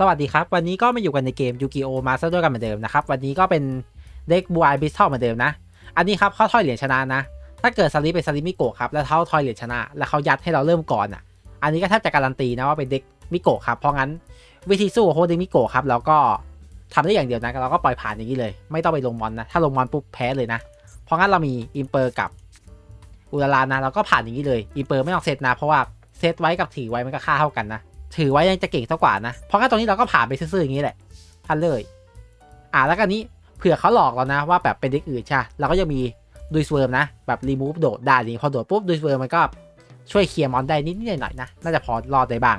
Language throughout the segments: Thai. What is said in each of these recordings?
สวัสดีครับ วันนี้ก็มาอยู่กันในเกมยูกิโอมาสเตอร์ด้วยกันเหมือนเดิมนะครับ วันนี้ก็เป็นเด็กบูไอบิสทอลเหมือนเดิมนะ อันนี้ครับเขาทอยเหรียญชนะนะ ถ้าเกิดสลิปเป็นสลิปมิโกะครับแล้วเขาทอยเหรียญชนะ แล้วเขายัดให้เราเริ่มก่อนอะ อันนี้ก็แทบจะการันตีนะว่าเป็นเด็กมิโกะครับ เพราะงั้นวิธีสู้ของโคเด็กมิโกะครับแล้วก็ทำได้อย่างเดียวนะเราก็ปล่อยผ่านอย่างนี้เลย ไม่ต้องไปลงมอนนะ ถ้าลงมอนปุ๊บแพ้เลยนะ เพราะงั้นเรามีอิมเปอร์กับอุลาลานะเราก็ผ่านอย่างนี้เลยอิมเปอร์ไม่ต้องเซตนะเพราะว่าเซตไว้กับถือไว้มันก็ค่าเท่ากันนะ ถือไว้ยังจะเก่งเท่ากว่านะ เพราะงั้นตรงนี้เราก็ผ่านไปซื่อๆอย่างนี้แหละพันเลย อ่าแล้วก็นี้เผื่อเขาหลอกเรานะว่าแบบเป็นเด็กอื่นใช่เราก็ยังมีดุยสเวิร์มนะ แบบรีมูฟโดดได้นี่พอโดดปุ๊บดุยสเวิร์มมันก็ช่วยเคลียร์มอนได้นิดๆหน่อยๆนะ น่าจะพอรอดได้บ้าง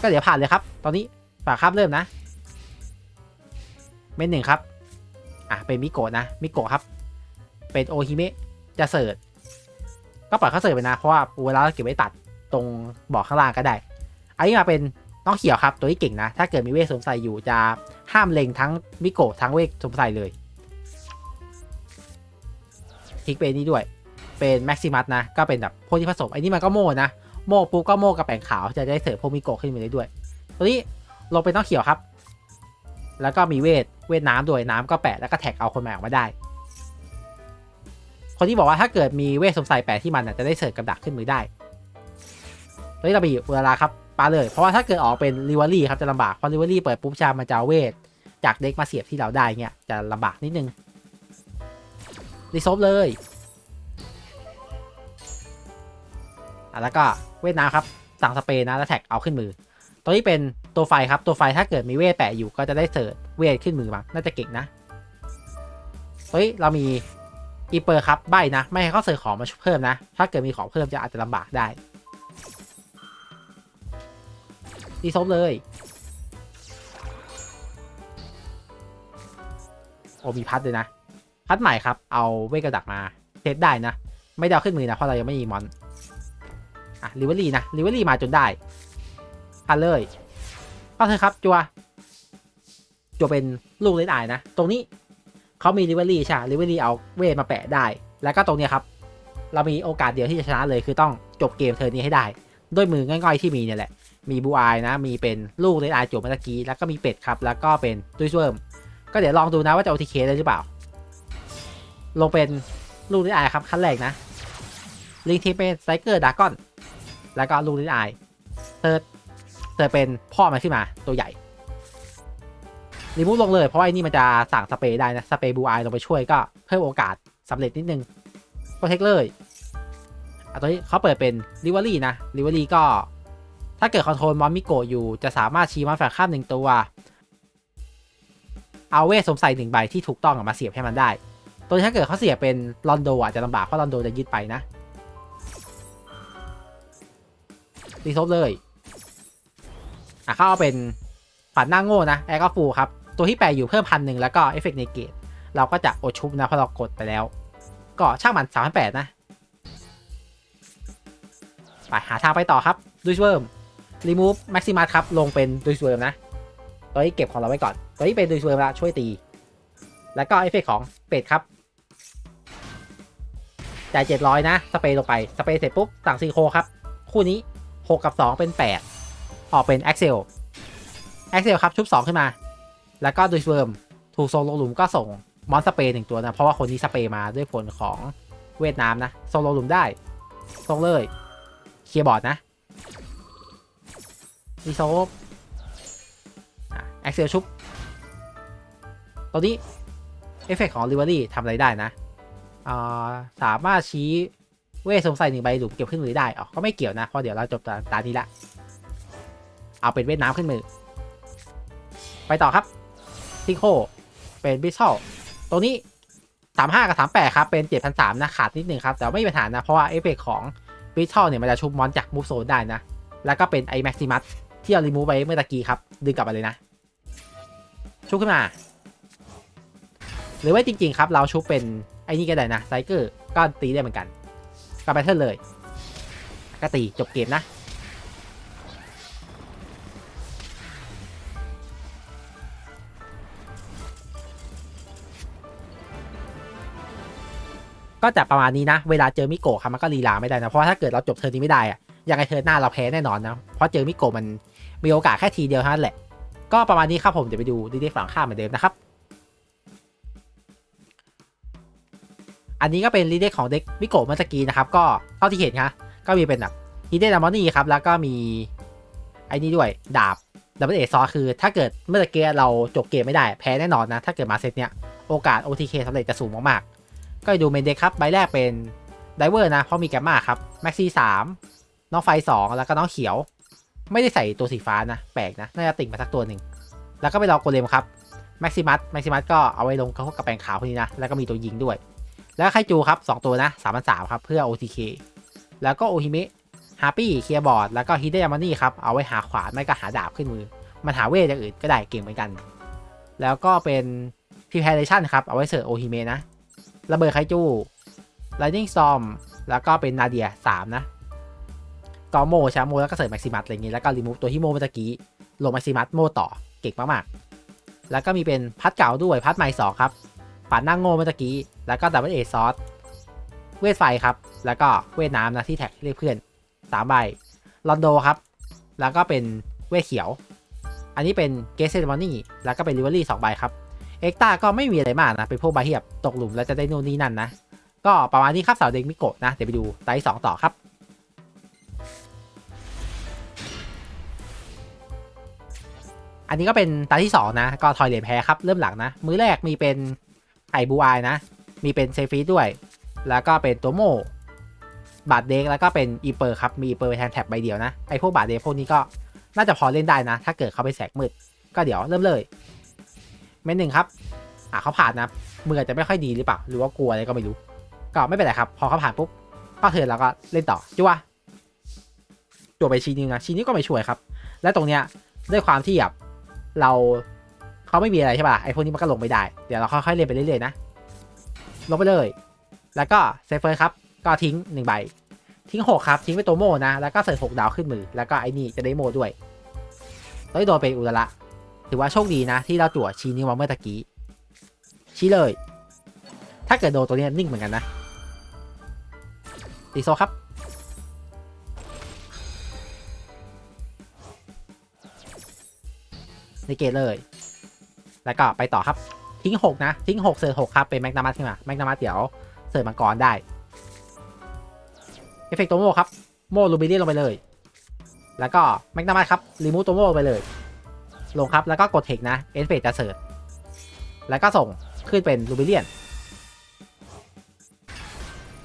ก็เดี๋ยวผ่านเลยครับ ตอนนี้ฝากครับเริ่มนะ เมนหนึ่งครับ อะเป็นมิโกะนะ มิโกะครับ เป็นโอฮิเมะจะเสิร์ชก็ปล่อยเขาเสิร์ชไปนะ เพราะว่าเวลาเราเก็บไว้ตัด ตรงบอกข้างล่างก็ได้ อันนี้มาเป็นน้องเขียวครับ ตัวที่เก่งนะ ถ้าเกิดมีเวทสวมใส่อยู่จะห้ามเล็งทั้งมิโกะทั้งเวทสวมใส่เลย ทิกเป็นนี้ด้วย เป็นแม็กซิมัสนะ ก็เป็นแบบพวกที่ผสมไอ้นี่มันก็โม่นะ โม่ปุ๊บก็โม่กับแปงขาว จะได้เสริมพวกมิโกะขึ้นมาได้ด้วย ตัวนี้ลงเป็นน้องเขียวครับ แล้วก็มีเวท เวทน้ำด้วยน้ำก็แปะแล้วก็แท็กเอาคนใหม่ออกมาได้ คนที่บอกว่าถ้าเกิดมีเวทสมใส่แปะที่มันนะจะได้เสริมกับดักขึ้นมือได้ ตัวนี้เราไปอยู่อุลาราครับปาเลย เพราะว่าถ้าเกิดออกเป็นริวอรี่ครับจะลำบากเพราะริวอรี่เปิดปุ๊บชามันจะเอาเวทจากเด็กมาเสียบที่เราได้เงี้ยจะลำบากนิดนึงรีซบเลยอะแล้วก็เวทน้ำครับสั่งสเปรย์นะแล้วแท็กเอาขึ้นมือ ตัวนี้เป็นตัวไฟครับตัวไฟถ้าเกิดมีเวทแปะอยู่ก็จะได้เสิร์ชเวทขึ้นมือมาน่าจะเก่งนะเฮ้ยเรามีอีเปอร์ครับใบนะ ไม่ให้เขาเสิร์ชของมาเพิ่มนะ ถ้าเกิดมีของเพิ่มจะอาจจะลำบากได้ ดีซบเลย โอ้มีพัดเลยนะ พัดใหม่ครับ เอาเวกระดักมาเซตได้นะ ไม่ได้เอาขึ้นมือนะ เพราะเรายังไม่มีมอน อะลิเวอรี่นะลิเวอรี่มาจนได้พัดเลยก็เถอครับ จัว จัวเป็นลูกเลนไอายนะ ตรงนี้เขามีลิเวอรี่ใช่ลิเวอรี่เอาเวทมาแปะได้ แล้วก็ตรงเนี้ยครับ เรามีโอกาสเดียวที่จะชนะเลยคือต้องจบเกมเทอร์นี้ให้ได้ ด้วยมือง่อยๆที่มีเนี่ยแหละ มีบูอายนะ มีเป็นลูกเลนไอายจบเมื่อกี้แล้วก็มีเป็ดครับ แล้วก็เป็นดุยเวิร์มก็เดี๋ยวลองดูนะว่าจะ OTK ได้หรือเปล่า ลงเป็นลูกเลนไอายครับขั้นแรกนะ ลิงทีเป็นไซเกอร์ดากอน แล้วก็ลูกเลนไอายเติร์ดเติร์ดเป็นพ่อมันขึ้นมาตัวใหญ่รีมูฟลงเลยเพราะไอ้นี่มันจะสั่งสเปรย์ได้นะ สเปรย์บูอายลงไปช่วยก็เพิ่มโอกาสสำเร็จนิดนึงโปรเทคเลยอะตอนนี้เขาเปิดเป็นริเวอรี่นะริเวอรี่ก็ ถ้าเกิดคอนโทรลมอนมิโกะอยู่จะสามารถชี้มอนแฝงข้ามหนึ่งตัว เอาเวทสมใส่หนึ่งใบที่ถูกต้องออกมาเสียบให้มันได้ ตัวถ้าเกิดเขาเสียบเป็นลอนโดอาจจะลำบากเพราะลอนโดจะยึดไปนะรีซบเลย อะเขาเอาเป็นฝันหน้าโง่นะแอร์ก็ฟูครับ ตัวที่แปลอยู่เพิ่มพันหนึ่งแล้วก็เอฟเฟกต์ในเกตเราก็จะอดชุบนะเพราะเรากดไปแล้ว ก็ช่างมันสามพันแปดนะ ไปหาทางไปต่อครับดูสเวิร์ม รีมูฟแม็กซิมัสครับ ลงเป็นดูสเวิร์มนะ ตัวนี้เก็บของเราไว้ก่อน ตัวนี้เป็นดูสเวิร์มละช่วยตี แล้วก็เอฟเฟกของเปดครับ จ่ายเจ็ดร้อยนะ สเปรย์ลงไป สเปรย์เสร็จปุ๊บ สั่งซีโคครับ คู่นี้6กับ2เป็น8ออกเป็นแอคเซลแอคเซลครับ ชุบ2ขึ้นมา แล้วก็ดูสเวิร์มถูกโซโลงหลุมก็ส่งมอนสเปรย์หนึ่งตัวนะ เพราะว่าคนนี้สเปรย์มาด้วยผลของเวียดนามนะโซโลงหลุมได้ส่งเลย เคลียร์บอร์ดนะ รีโซฟแอคเซลชุบตัวนี้เอฟเฟกของ r ิเวอรี่ทำอะไรได้นะาสามารถชี้เวทสงสัยหนึ่งใบหลุมเก็บขึ้นมือได้อ๋อก็ไม่เกี่ยวนะเพราะเดี๋ยวเราจบตาตานี้ละ เอาเป็นเวทน้ำขึ้นมือ ไปต่อครับซิโคเป็นบิชชอลตรงนี้35กับ38ครับ เป็น7,300นสามนะขาดนิดนึงครับ แต่ไม่มีปัญหานะ เพราะว่าเอฟเฟกของบิชชอลเนี่ยมันจะชุบมอนจากมูฟโซนได้นะ แล้วก็เป็นไอแม็กซิมัส ที่เรารีมูฟไปเมื่อตะกี้ครับ ดึงกลับมาเลยนะ ชุบขึ้นมา หรือว่าจริง ๆ ครับ เราชุบเป็นไอ้นี่ก็ได้นะไซเกอร์ก็ตีได้เหมือนกันก็ไปเทิลเลยก็ตีจบเกมนะก็จะประมาณนี้นะ เวลาเจอมิโกะครับมันก็ลีลาไม่ได้นะ เพราะถ้าเกิดเราจบเทิร์นนี้ไม่ได้อะยังไงเทิร์นหน้าเราแพ้แน่นอนนะ เพราะเจอมิโกะมัน มีโอกาสแค่ทีเดียวเท่านั้นแหละ ก็ประมาณนี้ครับผมเดี๋ยวไปดูดีเด็กฝั่งข้ามเหมือนเดิมนะครับ อันนี้ก็เป็นรีเด็กของเด็กมิโกะเมื่อกี้นะครับ ก็เท่าที่เห็นครับก็มีเป็นแบบฮีเดนามอนี่ครับแล้วก็มีไอ้นี่ด้วยดาบดับเบิลเอซอคือ ถ้าเกิดเมื่อตะกี้เราจบเกมไม่ได้แพ้แน่นอนนะ ถ้าเกิดมาเซตเนี้ยโอกาส OTK สำเร็จจะสูงมากๆ ก็ไปดูเมนเด็กครับ ใบแรกเป็นไดเวอร์นะ เพราะมีแกมมาครับ แม็กซี่สามน้องไฟสองแล้วก็น้องเขียว ไม่ได้ใส่ตัวสีฟ้านะ แปลกนะ น่าจะติ่งมาสักตัวหนึ่ง แล้วก็ไปรอโกเลมครับ แม็กซิมัส แม็กซิมัสก็เอาไว้ลงกับแปลงขาวคนนี้นะ แล้วก็มีตัวยิงด้วย แล้วไคจูครับ 2 ตัวนะ3 3 0 0ครับ เพื่อ OTK แล้วก็โอฮิเมะฮาปี้เคลียร์บอร์ด แล้วก็ฮิเดยามานี่ครับ เอาไว้หาขวานไม่ก็หาดาบขึ้นมือ มันหาเวทอย่างอื่นก็ได้เก่งเหมือนกัน แล้วก็เป็นพิพาเรชันครับ เอาไว้เสิร์ฟโอฮิเมะนะ ระเบิดไคจูไลนิ่งซอม แล้วก็เป็นนาเดีย3นะ กอโมชาโมแล้วก็เสร์ฟแม็กซิมัสอะไรอย่างงี้แล้วก็รีมูฟตัวที่โมเมื่อกี้ลงแม็กซิมัสโมต่อเก่งมากๆ แล้วก็มีเป็นพัดเก่าด้วยพัดใหม่สองครับฝันนั่งโง่เมื่อกี้แล้วก็ดับเบิลเอซอสเวทไฟครับ แล้วก็เวทน้ำนะที่แท็กเรียกเพื่อนสามใบลอนโดครับ แล้วก็เป็นเวทเขียว อันนี้เป็นเกสเซนมอนี่แล้วก็เป็นลิเวอรี่สองใบครับเอ็กตาก็ไม่มีอะไรมากนะเป็นพวกใบเหียบตกหลุมแล้วจะได้นู่นนี่นั่นนะก็ประมาณนี้ครับสาวเด็กมิโกะนะเดี๋ยวไปดูไตสองต่อครับ อันนี้ก็เป็นตาที่ 2 นะ ก็ทอยเลนแพ้ครับ เริ่มหลังนะ มือแรกมีเป็นไข่บูอายนะ มีเป็นเซฟีด้วย แล้วก็เป็นตัวโมบาดเด็กแล้วก็เป็นอีเปอร์ครับ มีอีเปอร์แทนแท็บใบเดียวนะ ไอพวกบาดเด็กพวกนี้ก็น่าจะพอเล่นได้นะ ถ้าเกิดเขาไปแสกมืด ก็เดี๋ยวเริ่มเลย เมนหนึ่งครับ อะเขาผ่านนะ มือจะไม่ค่อยดีหรือเปล่า หรือว่ากลัวอะไรก็ไม่รู้ ก็ไม่เป็นไรครับ พอเขาผ่านปุ๊บ ก็เทินแล้วก็เล่นต่อจัวจัวไปชีนิ้วนะ ชีนิ้วก็ไม่ช่วยครับ และตรงเนี้ยด้วยความที่แบบ เราเขาไม่มีอะไรใช่ป่ะไอพวกนี้มันก็ลงไม่ได้ เดี๋ยวเราค่อยๆเล่นไปเรื่อยๆนะ ลงไปเลย แล้วก็เซฟเฟอร์ครับ ก็ทิ้งหนึ่งใบ ทิ้งหกครับ ทิ้งไปตัวโมนะ แล้วก็เสิร์ฟหกดาวขึ้นมือ แล้วก็ไอ้นี่จะได้โมด้วยแล้วโดนเป็นอุลละถือว่าโชคดีนะ ที่เราจั่วชี้นิ้วมาเมื่อตะกี้ ชี้เลย ถ้าเกิดโดนตัวนี้นิ่งเหมือนกันนะตีโซครับ ในเกตเลย แล้วก็ไปต่อครับ ทิ้ง 6 นะ ทิ้ง 6 เสิร์ฟ6ครับ เป็นแมกนามัสขึ้นมาแมกนามัสเดี๋ยวเสิร์ฟมังกรได้ เอฟเฟกต์ตัวโมครับ โม่ลูบิเลียนลงไปเลย แล้วก็แมกนามัสครับ รีมูตัวโมไปเลย ลงครับ แล้วก็กดเทคนะ เอฟเฟกต์จะเสิร์ฟแล้วก็ส่งขึ้นเป็นลูบิเลียน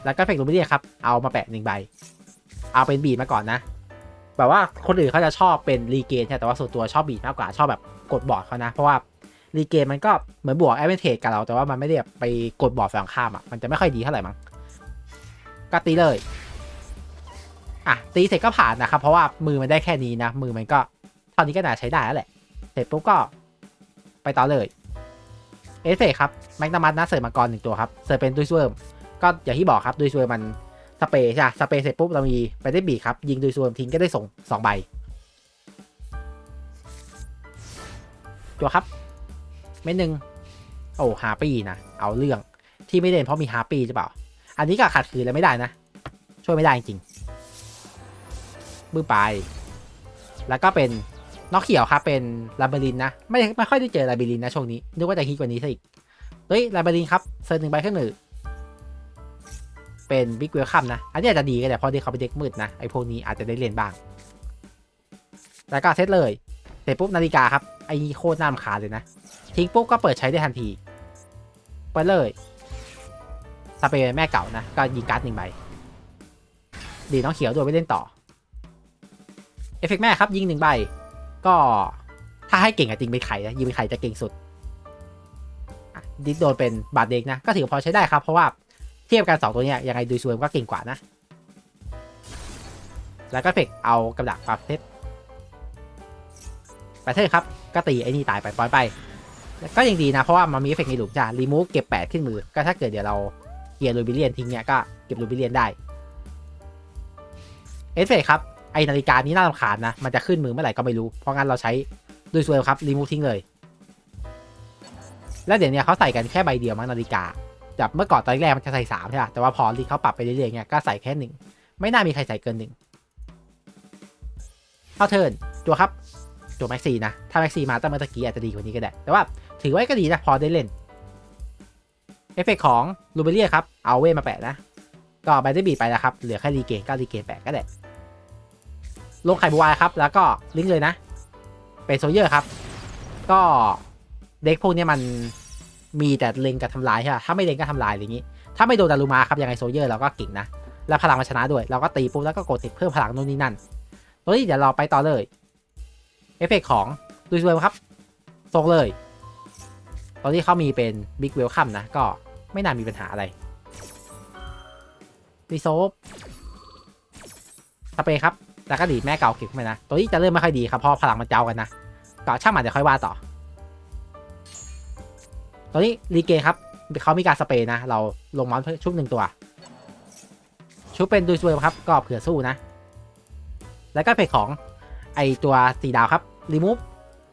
แล้วก็เฟกลูบิเลียนครับ เอามาแปะหนึ่งใบ เอาเป็นบีดมาก่อนนะ แบบว่าคนอื่นเขาจะชอบเป็นรีเกนใช่แต่ว่าส่วนตัวชอบบีดมากกว่าชอบแบบกดบอร์ดเขานะ เพราะว่ารีเกนมันก็เหมือนบวกแอดเวนเทจกับเรา แต่ว่ามันไม่ได้แบบไปกดบอร์ดฝั่งข้ามอะมันจะไม่ค่อยดีเท่าไหร่มั้งก็ตีเลยอะตีเสร็จก็ผ่านนะครับ เพราะว่ามือมันได้แค่นี้นะ มือมันก็เท่านี้ก็น่าใช้ได้แล้วแหละ เสร็จปุ๊บก็ไปต่อเลย เอฟเฟกครับแมกนามัสนะเสิร์ฟมังกรหนึ่งตัวครับ เสิร์ฟเป็นดุยสเวิร์มก็อย่างที่บอกครับดุยสเวิร์มมัน สเปรย์ใช่สเปรย์เสร็จปุ๊บเรามีไปได้บีครับ ยิงโดยสเวิร์มทิ้งก็ได้ส่งสองใบตัวครับ เม็ดหนึ่งโอ้ฮาปี้นะ เอาเรื่องที่ไม่เล่นเพราะมีฮาปี้หรือเปล่า อันนี้ก็ขัดขืนแล้วไม่ได้นะ ช่วยไม่ได้จริงมือไป แล้วก็เป็นนอกเขียวครับเป็นลาบรินนะ ไม่ไม่ค่อยได้เจอลาบรินนะช่วงนี้นึกว่าจะฮิตกว่านี้ซะอีกเฮ้ยลาบรินครับเซิร์ฟหนึ่งใบเครื่องหนึ่ง เป็นบิ๊กเวลคัมนะ อันนี้อาจจะดีก็ได้เพราะที่เขาไปนเด็กมืดนะไอพวกนี้อาจจะได้เล่นบ้าง แล้วก็เซตเลยเสร็จปุ๊บนาฬิกาครับไอ้โคตรน่ารำคาญเลยนะ ทิ้งปุ๊บก็เปิดใช้ได้ทันทีไปเลยสเปรย์แม่เก่านะ ก็ยิงการ์ดหนึ่งใบดีน้องเขียวด้วไม่เล่นต่อ เอฟเฟกต์แม่ครับยิงหนึ่งใบ ก็ถ้าให้เก่งอะจริงเป็นไข่นะยิงเป็นไข่จะเก่งสุดดิสโดนเป็นบาดเด็กนะ ก็ถือพอใช้ได้ครับ เพราะว่า ทียบกันสองตัวเนี้ยยังไงดูชวนก็เก่งกว่านะ แล้วก็เอฟเฟกเอากระดาษปรับเซตไปเถอะครับ ก็ตีไอ้นี่ตายไปปล่อยไป ก็ยังดีนะ เพราะว่ามันมีเอฟเฟกต์ในหลุมจ้ารีมูฟเก็บ 8 ขึ้นมือ ก็ถ้าเกิดเดี๋ยวเราเกียร์ลูบิเลียนทิ้งเนี่ยก็เก็บลูบิเลียนได้ เอฟเฟกต์ครับ ไอนาฬิกานี้น่ารำคาญนะ มันจะขึ้นมือเมื่อไหร่ก็ไม่รู้ เพราะงั้นเราใช้ดูสวยครับรีมูฟทิ้งเลย แล้วเดี๋ยวนี้เขาใส่กันแค่ใบเดียวมั้งนาฬิกา จากเมื่อก่อนตอนแรกมันจะใส่สามใช่ป่ะแต่ว่าพอที่เขาปรับไปเรื่อยๆเนี่ยก็ใส่แค่หนึ่งไม่น่ามีใครใส่เกินหนึ่งเข้าเทิร์นจัวครับจัวแม็กซี่นะ ถ้าแม็กซี่มาตั้งเมื่อตะกี้อาจจะดีกว่านี้ก็ได้ แต่ว่าถือไว้ก็ดีนะ พอได้เล่น เอฟเฟกของลูเบเรียครับ เอาเวทมาแปะนะ ก็แบตเตอร์บีไปแล้วครับ เหลือแค่รีเกนก็รีเกนแปะก็ได้ ลงไข่บัวครับ แล้วก็ลิงก์เลยนะ เป็นโซเยอร์ครับ ก็เด็กพวกนี้มัน มีแต่เล็งกับทำลายใช่ไหมถ้าไม่เล็งก็ทำลายอะไรอย่างนี้ ถ้าไม่โดนดารุมาครับยังไงโซเยอร์เราก็เก่งนะ แล้วพลังมันชนะด้วย เราก็ตีปุ๊บแล้วก็กดติดเพิ่มพลังนู่นนี่นั่นตัวนี้เดี๋ยวเราไปต่อเลยเอฟเฟกต์ของดูสวยครับส่งเลยตอนนี้เขามีเป็นบิ๊กเวลคัมนะ ก็ไม่น่ามีปัญหาอะไรรีโซฟสเปรย์ครับแล้วก็ดีแม่เก่าเก็บขึ้นมานะ ตัวนี้จะเริ่มไม่ค่อยดีครับเพราะพลังมันเจ้ากันนะก็ช่างมันเดี๋ยวค่อยว่าต่อ ตอนนี้รีเกครับเขามีการสเปรย์นะ เราลงมอนชุบหนึ่งตัว ชุบเป็นดูสวยครับก็เผื่อสู้นะ แล้วก็เพจของไอตัวสีดาวครับรีมูฟ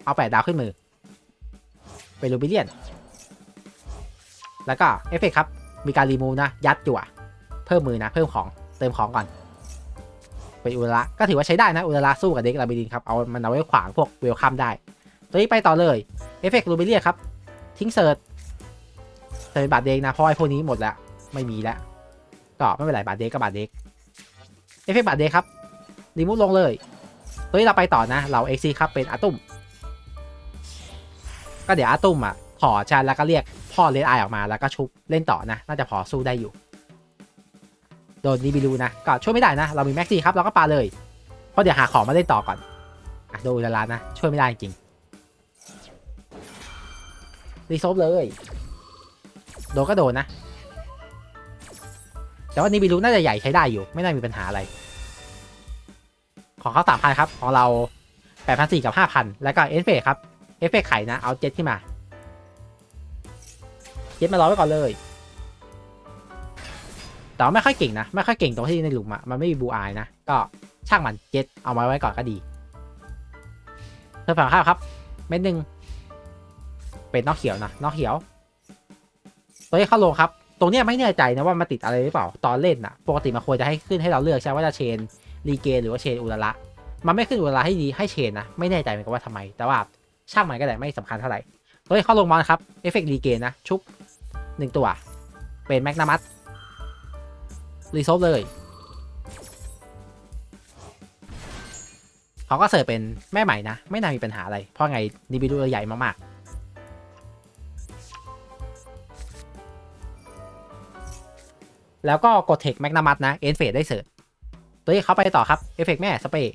เอาแปดดาวขึ้นมือ เป็นรูบิเลียน แล้วก็เอฟเฟกครับ มีการรีมูฟนะ ยัดจั่ว เพิ่มมือนะ เพิ่มของเติมของก่อน เป็นอุลระก็ถือว่าใช้ได้นะ อุลระสู้กับเด็กลาบิดินครับ เอามันเอาไว้ขวางพวกเวลคัมได้ ตัวนี้ไปต่อเลยเอฟเฟกต์รูบิเลียนครับ ทิ้งเซิร์ ชเซิร์ชบาทเด็กนะเพราะไอ้พวกนี้หมดแล้วไม่มีแล้วก็ไม่เป็นไรบาทเด็กก็บาทเด็กเอฟเฟกบาทเด็กครับรีมูฟลงเลยตัวนี้เราไปต่อนะเราเอ็กซีครับเป็นอาตุมก็เดี๋ยวอาตุมอะถอดชาแล้วก็เรียกพ่อเลนไอออกมาแล้วก็ชุบเล่นต่อนะ น่าจะพอสู้ได้อยู่โดนดีบิลูนะก็ช่วยไม่ได้นะ เรามีแม็กซี่ครับเราก็ปาเลย เพราะเดี๋ยวหาของมาเล่นต่อก่อนอะโดนอุลาลานะ ช่วยไม่ได้จริงรีโซฟเลย โดนก็โดนนะ แต่ว่านิบิลูน่าจะใหญ่ใช้ได้อยู่ ไม่น่ามีปัญหาอะไร ของเขาสามพันครับ ของเราแปดพันสี่กับห้าพันแล้วก็เอฟเฟกครับ เอฟเฟกไข่นะ เอาเจ็ตขึ้นมา เจ็ตมารอไว้ก่อนเลย แต่ว่าไม่ค่อยเก่งนะ ไม่ค่อยเก่งตรงที่ในหลุมอะมันไม่มีบูอายนะ ก็ช่างมันเจ็ตเอามาไว้ก่อนก็ดีเธอฝั่งข้าวครับ เม็ดหนึ่งเป็นนอกเขียวนะนอกเขียว ตัวนี้เข้าลงครับ ตรงเนี้ยไม่แน่ใจนะว่ามาติดอะไรหรือเปล่า ตอนเล่นอะปกติมันควรจะให้ขึ้นให้เราเลือกใช่ไหมว่าจะเชนรีเกนหรือว่าเชนอุลระมันไม่ขึ้นอุลระให้ดีให้เชนนะ ไม่แน่ใจเหมือนกันว่าทำไม แต่ว่าช่างมันก็ได้ไม่สำคัญเท่าไหร่ ตัวนี้เข้าลงมานครับ เอฟเฟกต์รีเกนนะ ชุบหนึ่งตัว เป็นแมกนามัสรีโซฟเลย เขาก็เสิร์ฟเป็นแม่ใหม่นะ ไม่น่ามีปัญหาอะไร เพราะไงนิบิดูใหญ่มากๆ แล้วก็กดเทคแมกนามัสนะเอ็นเฟดได้เสิร์ฟตัวนี้เขาไปต่อครับเอฟเฟกแม่สเปรย์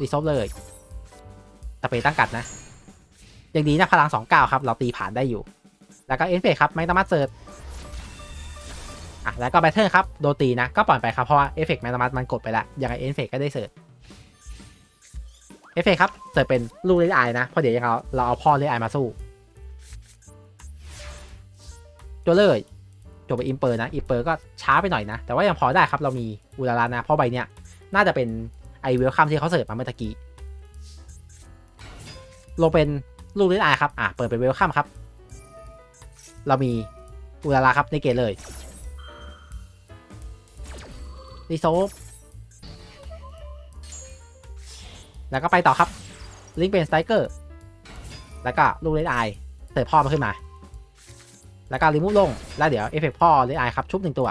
รีซอฟเลยสเปรย์ตั้งกัดนะอย่างดีนะพลัง29ครับ เราตีผ่านได้อยู่ แล้วก็เอฟเฟกครับ ไม่ต้องมาเซิร์ฟอะแล้วก็แบทเทิลครับ โดตีนะ ก็ปล่อยไปครับ เพราะว่าเอฟเฟกแมกนามัสมันกดไปแล้วยังไงเอฟเฟกก็ได้เสิร์ฟเอฟเฟกครับ เสิร์ฟเป็นลูกเลนไอนะเพราะเดี๋ยวยังเราเราเอาพ่อเลนไอมาสู้ ตัวเลยจบไปอิมเปอร์นะอิมเปอร์ก็ช้าไปหน่อยนะ แต่ว่ายังพอได้ครับเรามีอุลาลานะ เพราะใบเนี้ยน่าจะเป็นไอเวลคัมที่เขาเสิร์ฟมาเมื่อตะกี้ลงเป็นลูกเล่นไอครับ อะ เปิดเป็นเวลคัมครับ เรามีอุลาลาครับในเกตเลยรีโซฟแล้วก็ไปต่อครับ ลิงเป็นสไตรเกอร์ แล้วก็ลูกเล่นไอเสิร์ฟพ่อมาขึ้นมา แล้วก็รีมูฟลง แล้วเดี๋ยวเอฟเฟกพ่อเลยไอครับ ชุบหนึ่งตัว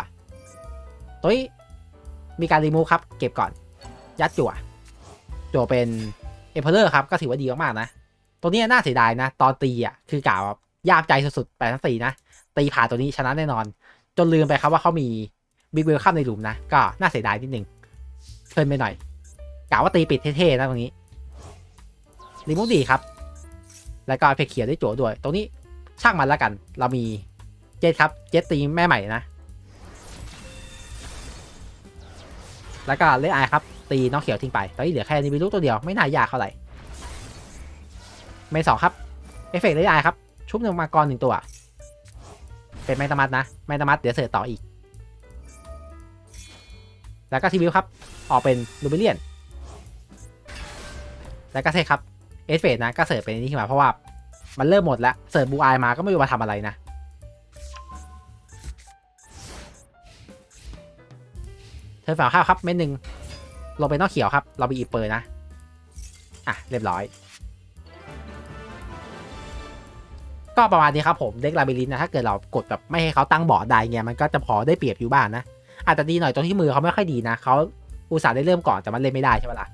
ตัวนี้มีการรีมูฟครับ เก็บก่อน ยัดจั่วจั่วเป็นเอ m เพ r เลอร์ครับ ก็ถือว่าดีมากๆนะ ตัวนี้น่าเสียดายนะ ตอนตีอะ คือกล่าวแบบยากใจสุดๆแปดทั้งสี่นะ ตีผ่านตัวนี้ชนะแน่นอน จนลืมไปครับว่าเขามีบิ๊กเวลคัมในหลุมนะ ก็น่าเสียดายนิดนึงเพลินไปหน่อยกล่าวว่าตีปิดเท่ๆนะตรงนี้รีมูฟดีครับ แล้วก็เอฟเฟกเขียวได้จั่วด้วย ตรงนี้ช่างมันแล้วกัน เรามี เจ็ตครับ เจ็ตตีแม่ใหม่นะ แล้วก็เลนไอครับ ตีน้องเขียวทิ้งไป ตอนนี้เหลือแค่นิบิลูตัวเดียว ไม่น่ายากเท่าไหร่เมย์สองครับ เอฟเฟกต์เลนไอครับ ชุบหนึ่งมากรหนึ่งตัว เป็นแมงตามัดนะ แมงตามัดเดี๋ยวเสิร์ฟต่ออีก แล้วก็ทีวิวครับ ออกเป็นลูเบเลียน แล้วก็เซครับ เอฟเฟกต์นะ ก็เสิร์ฟเป็นนี้ขึ้นมาเพราะว่า มันเริ่มหมดแล้ว เสิร์ฟบูไอมาก็ไม่รู้มาทำอะไรนะ ธอฝากข้าวครับเม็ดหนึ่งลงไปนอกเขียวครับ เราไปอีเปอร์นะ อะ เรียบร้อย ก็ประมาณนี้ครับผมเด็กลาบิลินนะ ถ้าเกิดเรากดแบบไม่ให้เขาตั้งบอร์ดได้เงี้ยมันก็จะพอได้เปรียบอยู่บ้างนะ อาจจะดีหน่อยตรงที่มือเขาไม่ค่อยดีนะเขาอุตส่าห์ได้เริ่มก่อนแต่มันเล่นไม่ได้ใช่ไหมล่ะ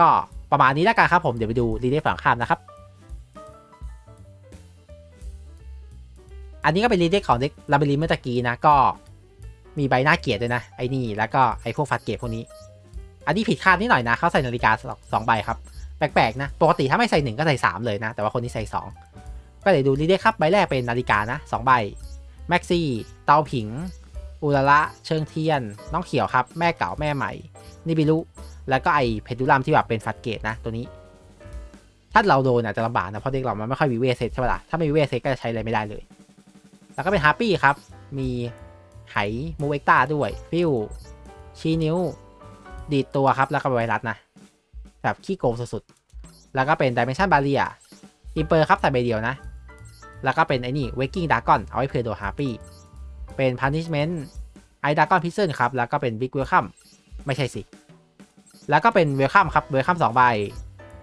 ก็ประมาณนี้แล้วกันครับผมเดี๋ยวไปดูรีเดฝั่งข้ามนะครับ อันนี้ก็เป็นรีเดของเด็กลาบิลินเมื่อตะกี้นะก็ มีใบหน้าเกียรติด้วยนะ ไอ้นี่แล้วก็ไอ้พวกฟัดเกตพวกนี้ อันนี้ผิดคาดนิดหน่อยนะเขาใส่นาฬิกาสองใบครับแปลกๆนะปกติถ้าไม่ใส่หนึ่งก็ใส่สามเลยนะ แต่ว่าคนนี้ใส่สองก็เดี๋ยวดูรีเดครับใบแรกเป็นนาฬิกานะสองใบแม็กซี่เตาผิง อุระละเชิงเทียน น้องเขียวครับ แม่เก่าแม่ใหม่นิบิลุแล้วก็ไอเพดูลัมที่แบบเป็นฟัดเกตนะตัวนี้ ถ้าเราโดนอาจจะลำบากนะ เพราะเด็กเรามันไม่ค่อยมีเวเซตใช่ปะล่ะถ้าไม่มีเวเซตก็จะใช้อะไรไม่ได้เลย แล้วก็เป็นฮาร์ปี้ครับ มี ไหมูเอ็กตาด้วย ฟิวชี้นิ้ว ดีดตัวครับแล้วก็ไวรัสนะ แบบขี้โกงสุดๆ แล้วก็เป็น Dimension Barrier อิมเปอร์ครับใส่ใบเดียวนะ แล้วก็เป็นไอ้นี่ Waking Dragon เอาไว้เผื่อโดฮาร์ปี้เป็น Punishment ไอดากอนพิซเซนครับ แล้วก็เป็น Big Welcome ไม่ใช่สิ แล้วก็เป็น Welcome ครับ Welcome 2ใบ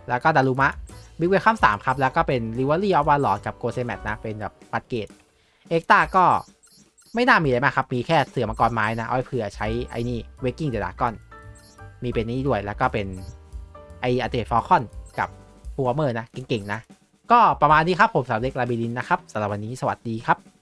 แล้วก็ดารุมะ Big Welcome 3ครับ แล้วก็เป็น r i v a l r y of Warlord กับ g o s e m a t นะ เป็นแบบปัดเกตเอ็กตาก็ ไม่น่ามีอะไรมากครับ มีแค่เสือมังกรไม้นะเอาไว้เผื่อใช้ไอ้นี่เวกิ้งเดอะดาก้อนมีเป็นนี้ด้วยแล้วก็เป็นไออัเตฟอลคอนกับฟัวเมอร์นะ เก่งๆนะ ก็ประมาณนี้ครับผมสำหรับเด็กลาบิลินนะครับสำหรับวันนี้สวัสดีครับ